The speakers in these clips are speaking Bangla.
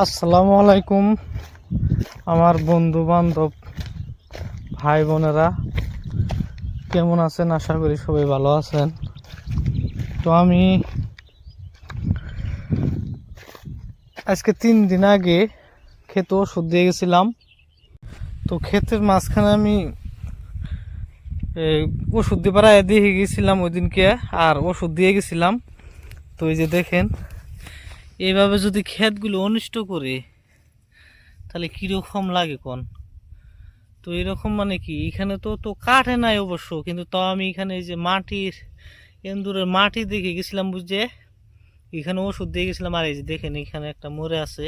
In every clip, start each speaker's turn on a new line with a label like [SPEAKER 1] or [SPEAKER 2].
[SPEAKER 1] আসসালামু আলাইকুম, আমার বন্ধু বান্ধব ভাই বোনেরা কেমন আছেন? আশা করি সবাই ভালো আছেন। তো আমি আজকে তিন দিন আগে খেতে ওষুধ দিয়ে গেছিলাম। তো ক্ষেতের মাঝখানে আমি ওষুধ দিয়ে পাড়ায় দিয়ে গেছিলাম ওই দিনকে আর ওষুধ দিয়ে গেছিলাম। তো এই যে দেখেন এইভাবে যদি ক্ষেতগুলো অনিষ্ট করে, তাহলে কীরকম লাগে কোন? তো এরকম মানে কি? এখানে তো তো কাঠে নাই অবশ্য, কিন্তু তাও আমি এখানে যে মাটির, এন্দুরের মাটি দেখে গেছিলাম বুঝছে এখানে ওষুধ দিয়ে গেছিলাম, আর এই যে দেখেন এখানে একটা মরে আছে।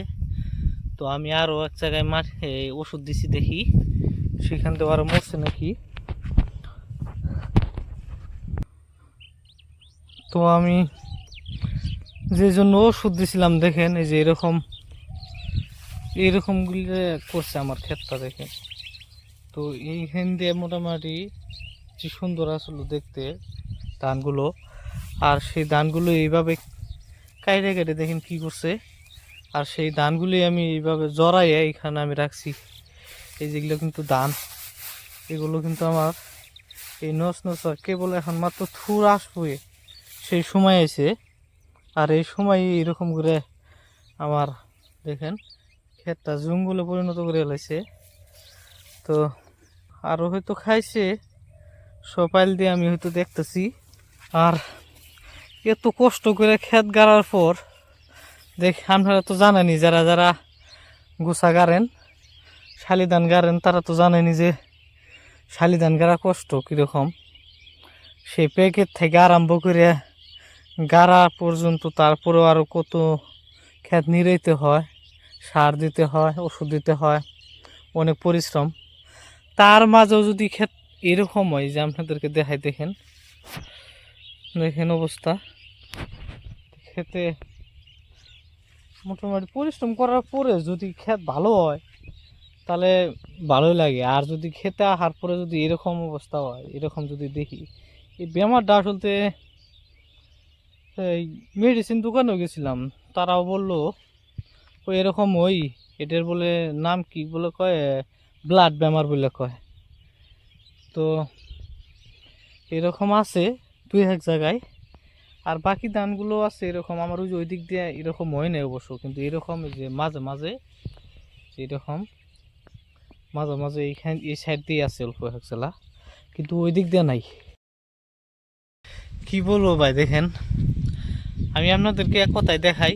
[SPEAKER 1] তো আমি আরও এক জায়গায় এই ওষুধ দিছি দেখি। সেখান থেকে আরও মরছে নাকি? তো আমি যে জন্য ওষুধ দিছিলাম, দেখেন, এই যে এরকম, এরকমগুলি করছে আমার ক্ষেতটা, দেখেন। তো এইখান দিয়ে মোটামুটি যে সুন্দর আসলো দেখতে ধানগুলো, আর সেই ধানগুলো এইভাবে কাইটে কেটে দেখেন কি করছে। আর সেই ধানগুলি আমি এইভাবে জড়াইয়ে এখানে আমি রাখছি। এই যেগুলো কিন্তু ধান, এগুলো কিন্তু আমার এই নস নস কেবল এখন মাত্র থুর আসবে, সেই সময় এসে আর এই সময় এরকম করে আমার দেখেন ক্ষেতটা জঙ্গলে পরিণত করে এলাইছে তো আরও হয়তো খাইছে, সপাইল দিয়ে আমি হয়তো দেখতেছি। আর এত কষ্ট করে ক্ষেত গাড়ার পর, দেখ, আপনারা তো জানেনি যারা যারা গোসা গাড়েন শালি ধান গাড়েন, তারা তো জানেনি যে শালি ধান গাড়া কষ্ট কীরকম। সেই প্যাকেট থেকে আরম্ভ করে গাড়া পর্যন্ত তারপরেও আরও কত ক্ষেত নিরাইতে হয়, সার দিতে হয়, ওষুধ দিতে হয়, অনেক পরিশ্রম। তার মাঝেও যদি ক্ষেত এরকম হয়, যে আপনাদেরকে দেখাই, দেখেন। দেখেন অবস্থা। খেতে মোটামুটি পরিশ্রম করার পরে যদি ক্ষেত ভালো হয়, তাহলে ভালোই লাগে। আর যদি খেতে আহার পরে যদি এরকম অবস্থা হয়, এরকম যদি দেখি, এই বেমারটা আসলতে এই মেডিসিন দোকানেও গেছিলাম। তারাও বলল এরকম ওই এটার বলে নাম কি বলে কয়? ব্লাড বেমার বলে কয়। তো এরকম আছে দুই এক জায়গায়। আর বাকি ধানগুলো আছে এরকম। আমার ওই যে ওই দিক দিয়ে এরকম হয় না অবশ্য, কিন্তু এরকম যে মাঝে মাঝে, এরকম মাঝে মাঝে এইখান এই সাইড দিয়ে আছে অল্প একজলা কিন্তু ওই দিক দিয়ে নাই। কি বলব ভাই, দেখেন। আমি আপনাদেরকে এক কথায় দেখাই,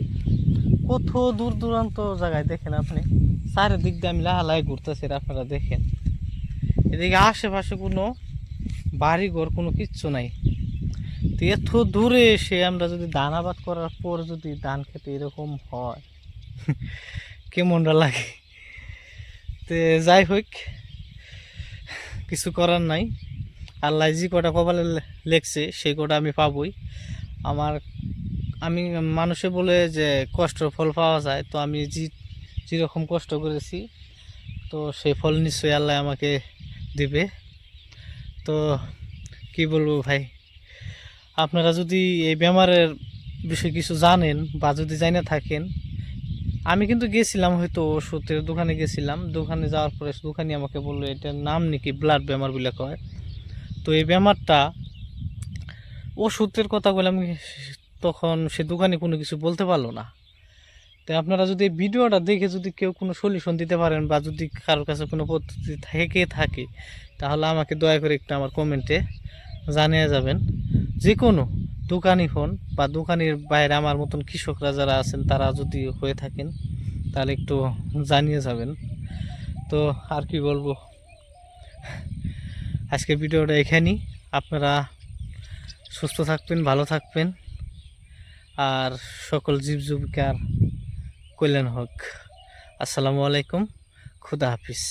[SPEAKER 1] কত দূর দূরান্ত জায়গায় দেখেন আপনি, চারিদিক দিয়ে আমি লাহালাই ঘুরতেছি আপনারা দেখেন। এদিকে আশেপাশে কোনো বাড়িঘর কোনো কিচ্ছু নাই। তো এত দূরে এসে আমরা যদি ধান আবাদ করার পর যদি ধান খেতে এরকম হয় কেমনটা লাগে? তো যাই হোক, কিছু করার নাই। আল্লাহ যে কটা কপালে লেখছে সেই কটা আমি পাবই। আমার আমি মানুষে বলে যে কষ্টর ফল পাওয়া যায়, তো আমি যে যেরকম কষ্ট করেছি, তো সেই ফল নিশ্চয়ই আল্লাহ আমাকে দিবে। তো কি বলব ভাই? আপনারা যদি এই বেমারের বিষয়ে কিছু জানেন বা যদি জানে থাকেন, আমি কিন্তু গেছিলাম হয়তো ওষুধের দোকানে গেছিলাম, দোকানে যাওয়ার পরে দোকানি আমাকে বলল, এটার নাম নাকি ব্লাড বেমার বলে কয়। তো এই বেমারটা ওষুধের কথা বলে আমি তখন সে দোকানে কোনো কিছু বলতে পারল না। তো আপনারা যদি ভিডিওটা দেখে যদি কেউ কোনো সলিউশন দিতে পারেন বা যদি কারোর কাছে কোনো পদ্ধতি থেকে থাকে, তাহলে আমাকে দয়া করে একটু আমার কমেন্টে জানিয়ে যাবেন। যে কোনো দোকানি হন বা দোকানের বাইরে আমার মতন কৃষকরা যারা আছেন, তারা যদি হয়ে থাকেন, তাহলে একটু জানিয়ে যাবেন। তো আর কি বলব? আজকে ভিডিওটা এখানেই। আপনারা সুস্থ থাকবেন, ভালো থাকবেন। আর সকল জীব জীবিকার কল্যাণ হোক। আসসালামু আলাইকুম। খুদা হাফিজ।